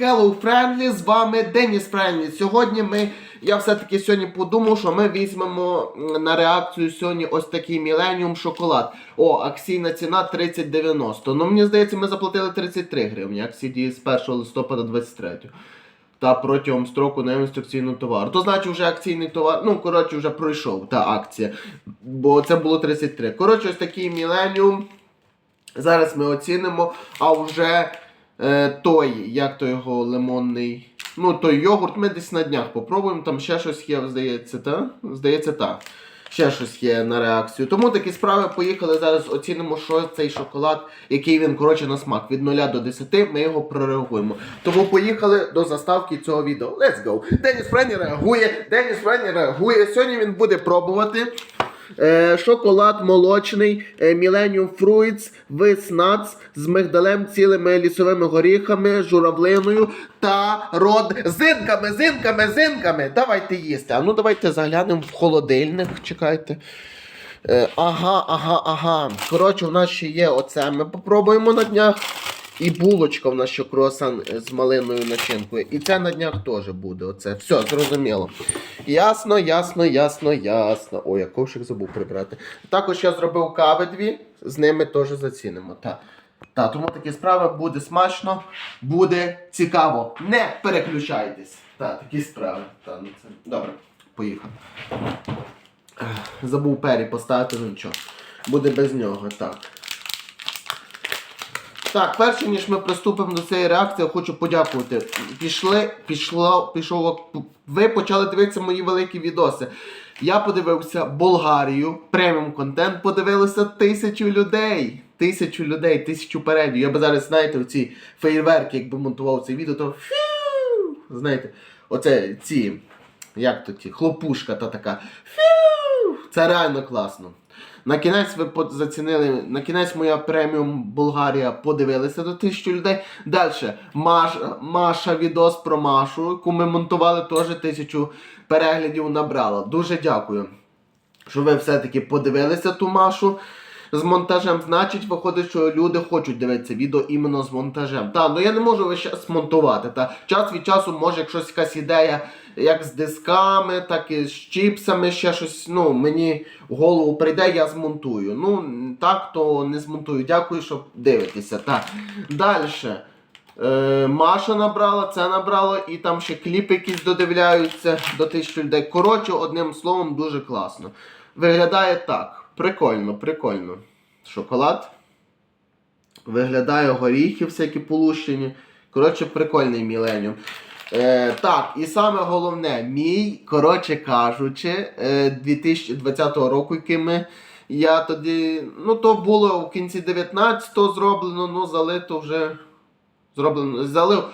Hello Friendly, з вами Деніс Friendly. Сьогодні ми, я все-таки сьогодні подумав, що ми візьмемо на реакцію сьогодні ось такий Millennium шоколад. О, акційна ціна 30,90. Ну мені здається, ми заплатили 33 гривні. Акції діє з 1 листопада 23. Та протягом строку наявності акційного товару. То значить вже акційний товар, ну коротше, вже пройшов та акція. Бо це було 33. Коротше, ось такий Millennium. Зараз ми оцінимо, а вже е, той, як то його лимонний. Ну, той йогурт ми десь на днях попробуємо. Там ще щось є, здається, та? Здається, так. Ще щось є на реакцію. Тому такі справи поїхали. Зараз оцінимо, що цей шоколад, який він, коротше, на смак. Від 0 до 10 ми його прореагуємо. Тому поїхали до заставки цього відео. Let's go! Деніс Френі реагує, Деніс Френі реагує. Сьогодні він буде пробувати. Е, шоколад молочний е, Millennium Fruits Nuts з мигдалем, цілими лісовими горіхами, журавлиною та родзинками, зинками, зинками. зинками. Давайте їсти. А ну давайте заглянемо в холодильник. Чекайте. Е, ага, ага, ага. Коротше, у нас ще є оце. Ми попробуємо на днях. І булочка в нас ще круасан е, з малиною начинкою. І це на днях теж буде. Оце. Все, зрозуміло. Ясно, ясно, ясно, ясно. Ой, я ковшик забув прибрати. Також я зробив кави дві, з ними теж зацінимо. Та. Та, тому такі справи буде смачно, буде цікаво. Не переключайтесь. Та, такі справи. Та, ну це... Добре, поїхав. Забув пері поставити, ну нічого. Буде без нього, так. Так, перше ніж ми приступимо до цієї реакції, я хочу подякувати. Пішли, пішло, пішов. Ви почали дивитися мої великі відоси. Я подивився Болгарію, преміум контент, подивилося тисячу людей. Тисячу людей, тисячу переглядів. Я би зараз, знаєте, оці фейерверки, якби монтував це відео, то фью, знаєте, оце ці, як то ті, хлопушка та така. Фью, це реально класно. На кінець ви зацінили, на кінець моя преміум Болгарія подивилися до тисячі людей. Далі Маша, Маша відос про Машу, яку ми монтували, теж тисячу переглядів набрала. Дуже дякую, що ви все-таки подивилися ту Машу. З монтажем, значить, виходить, що люди хочуть дивитися відео іменно з монтажем. Та, ну я не можу весь час монтувати. Та час від часу може якщо якась ідея, як з дисками, так і з чіпсами, ще щось. Ну, мені в голову прийде, я змонтую. Ну, так, то не змонтую. Дякую, що дивитеся. Так. Далі. Е, Маша набрала, це набрало, і там ще кліп якісь додивляються до тисячі людей. Коротше, одним словом, дуже класно. Виглядає так. Прикольно, прикольно. Шоколад. Виглядає горіхи всякі полущені. Коротше, прикольний міленіум. Е, так, і саме головне, мій, коротше кажучи, е, 2020 року, який ми. Я тоді. Ну, то було в кінці 19-го зроблено, ну залито вже. Зроблено. Залив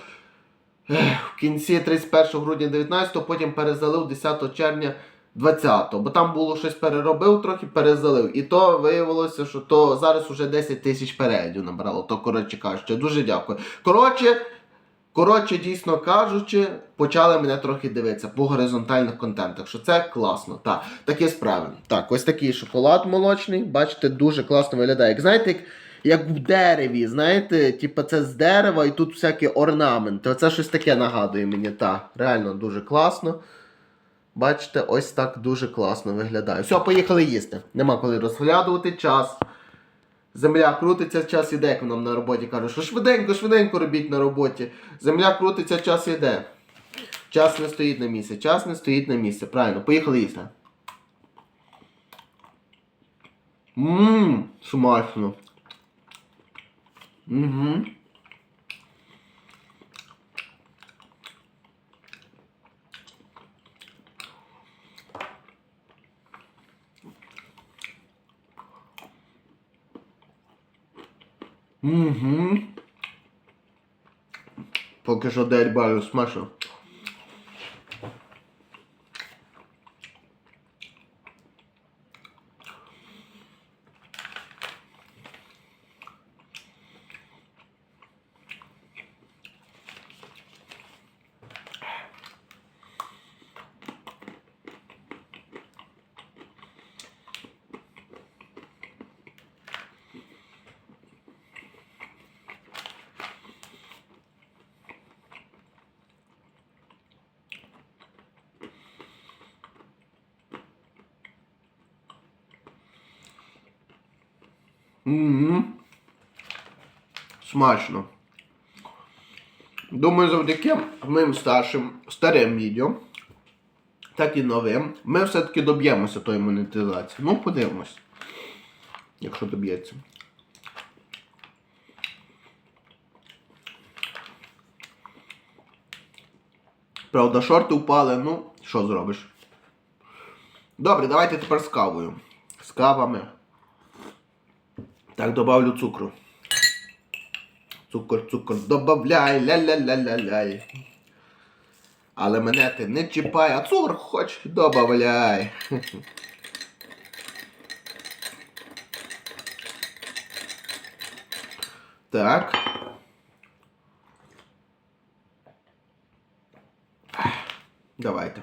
ех, в кінці 31 грудня 19-го, потім перезалив 10 червня 20-го. Бо там було щось переробив, трохи перезалив. І то виявилося, що то зараз уже 10 тисяч переглядів набрало. То, коротше кажучи, дуже дякую. Коротше. Коротше, дійсно кажучи, почали мене трохи дивитися по горизонтальних контентах, що це класно. Так, такі справи. Так, ось такий шоколад молочний, бачите, дуже класно виглядає. Як знаєте, як, як в дереві, знаєте, типу це з дерева і тут всякі орнаменти. Оце щось таке нагадує мені. Так, реально дуже класно. Бачите, ось так дуже класно виглядає. Все, поїхали їсти. Нема коли розглядувати час. Земля крутиться, час іде, як нам на роботі кажуть, що швиденько, швиденько робіть на роботі. Земля крутиться, час іде. Час не стоїть на місці, час не стоїть на місці. Правильно, поїхали їсти. Ммм, смачно. Угу. Угу. Поки що дербаю смачно. Мгм. Смачно. Думаю, завдяки моїм старшим старим відео, так і новим, ми все-таки доб'ємося тої монетизації. Ну, подивимось. Якщо доб'ється. Правда, шорти впали, ну, що зробиш? Добре, давайте тепер з кавою. З кавами. Так, добавлю цукру. Цукор, цукор, добавляй, ля-ля-ля-ля-ляй. Але мене ти не чіпай, а цукор хоч добавляй. Так. Давайте.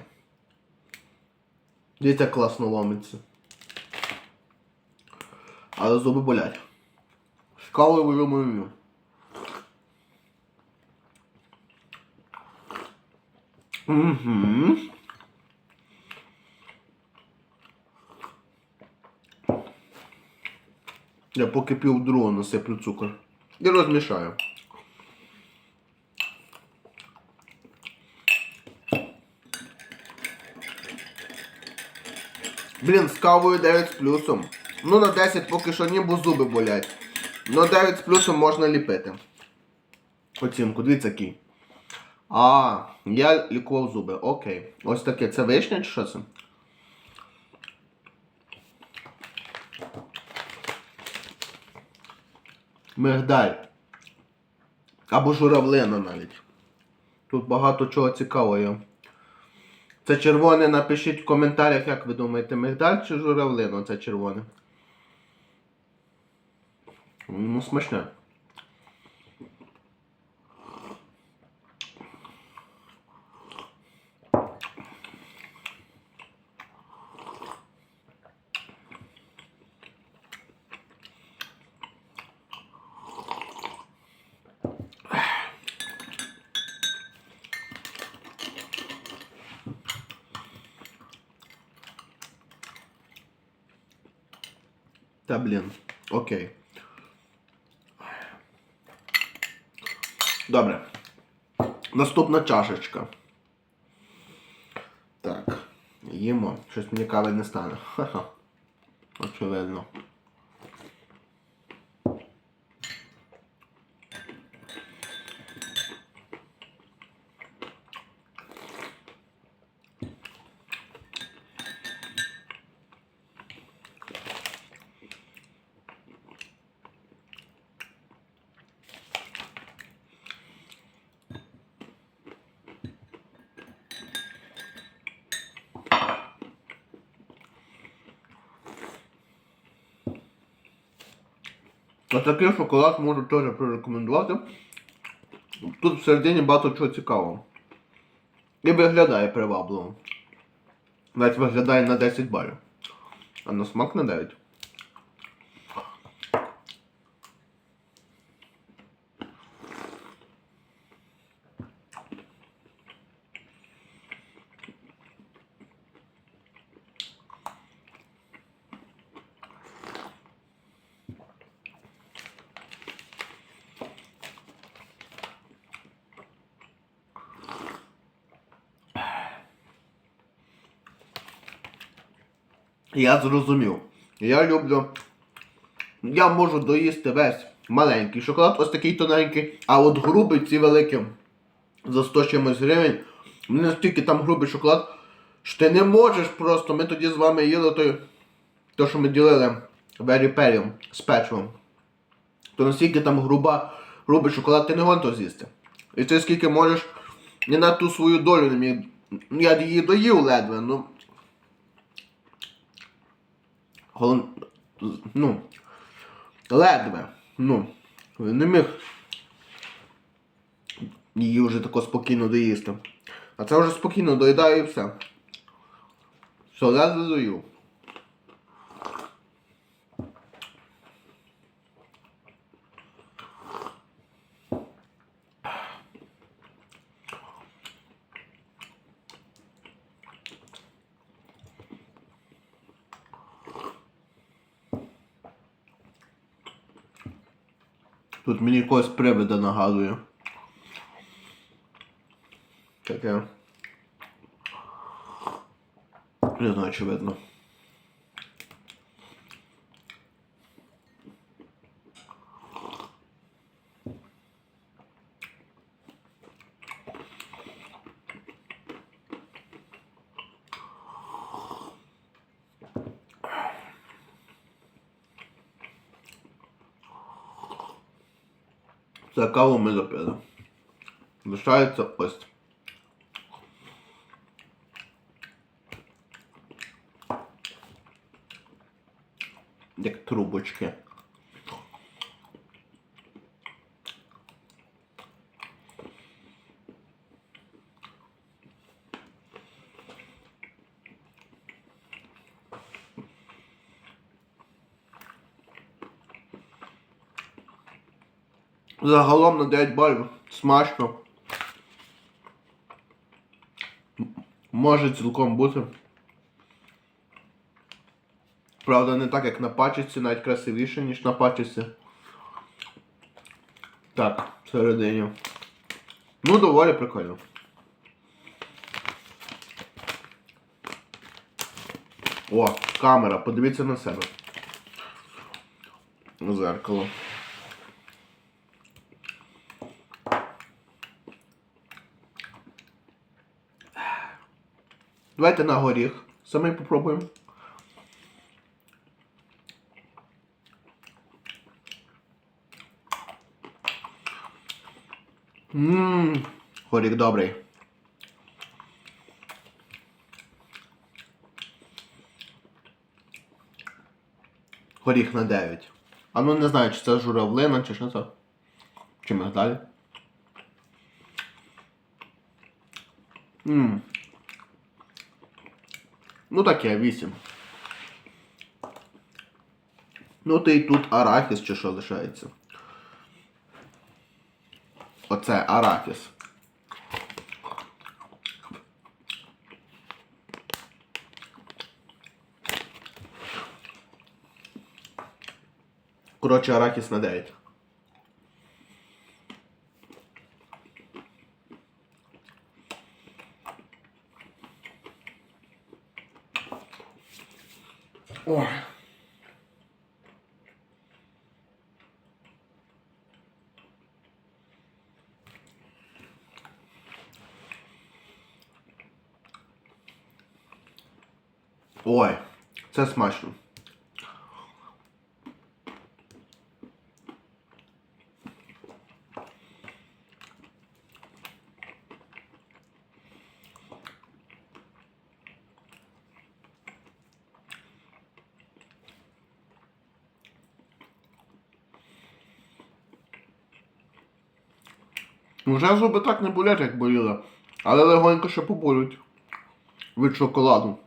Дивіться, класно ломиться. Але зуби болять. З кавою вимою. Угу. Я поки пів другого насиплю цукор. І розмішаю. Блін, з кавою 9 з плюсом. Ну на 10 поки що ні, бо зуби болять. Ну 9 з плюсом можна ліпити. Оцінку, дивіться який. А, я лікував зуби. Окей. Ось таке. Це вишня чи що це? Мигдаль. Або журавлина навіть. Тут багато чого цікавого. Це червоне, напишіть в коментарях, як ви думаєте, мигдаль чи журавлина це червоне. Ну, смачне. Та блін. Окей. Добре. Наступна чашечка. Так. Їмо. Щось мені кави не стане. Ха-ха. Очевидно. А такий шоколад можу теж прорекомендувати. Тут всередині багато чого цікавого. І виглядає привабливо. Навіть виглядає на 10 балів. А на смак на 9. Я зрозумів. Я люблю. Я можу доїсти весь маленький шоколад, ось такий тоненький, а от грубий ці великі за 100 чимось гривень. Мені настільки там грубий шоколад, що ти не можеш просто. Ми тоді з вами їли той, то, що ми ділили Perry з печивом. То настільки там груба, грубий шоколад, ти не гонто з'їсти. І ти скільки можеш не на ту свою долю не міг. Я її доїв ледве, ну. Ну. Ледве. Ну. Не міг її вже тако спокійно доїсти. А це вже спокійно доїдаю і все. Все, ледве дою. Тут мені якогось привида нагадує. Таке. Не знаю, чи видно. Це каву ми запили. Лишається ось. Як трубочки. Загалом на 9 балів. Смачно. Може цілком бути. Правда, не так, як на пачці, навіть красивіше, ніж на пачці. Так, всередині. Ну, доволі прикольно. О, камера, подивіться на себе. Зеркало. Давайте на горіх. Самий попробуємо. Ммм, горіх добрий. Горіх на 9. А ну не знаю, чи це журавлина, чи що це. Чи мигдаль. Ммм. Ну таке, 8. Ну то і тут арахіс чи що лишається. Оце арахіс. Коротше, арахіс на 9. Ой, це смачно. Вже зуби так не болять, як боліли, але легонько ще поболють від шоколаду.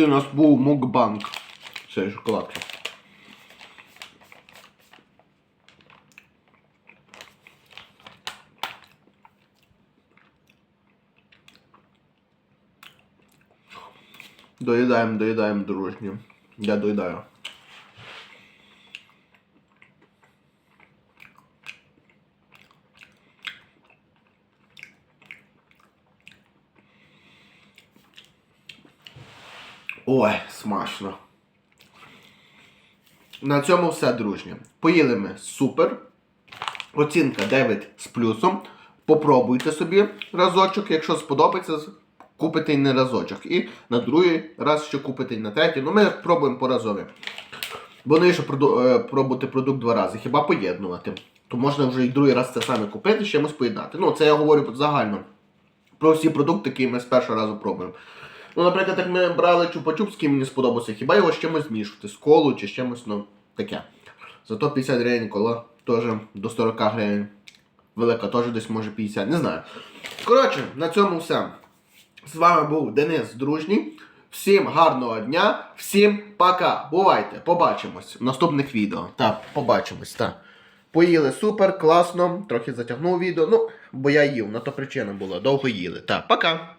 І у нас був мукбанк цієї шоколадки. Доїдаємо, доїдаємо дружні. Я доїдаю. Ой, смачно. На цьому все, дружні. Поїли ми супер. Оцінка 9 з плюсом. Попробуйте собі разочок, якщо сподобається, купите й не разочок. І на другий раз ще купите й на третій. Ну ми пробуємо по разові. Бо не що проду- е, пробувати продукт два рази, хіба поєднувати. То можна вже і другий раз це саме купити, з чимось поєднати. Ну, це я говорю загально. Про всі продукти, які ми з першого разу пробуємо. Ну, наприклад, як ми брали чупа-чупс, який мені сподобався, хіба його з чимось змішувати, з колу чи з чимось, ну, таке. Зато 50 гривень кола теж до 40 гривень. Велика теж десь може 50, не знаю. Коротше, на цьому все. З вами був Денис Дружній. Всім гарного дня, всім пока. Бувайте, побачимось в наступних відео. Так, побачимось, так. Поїли супер, класно, трохи затягнув відео. Ну, бо я їв, на то причина була. Довго їли. Так, пока.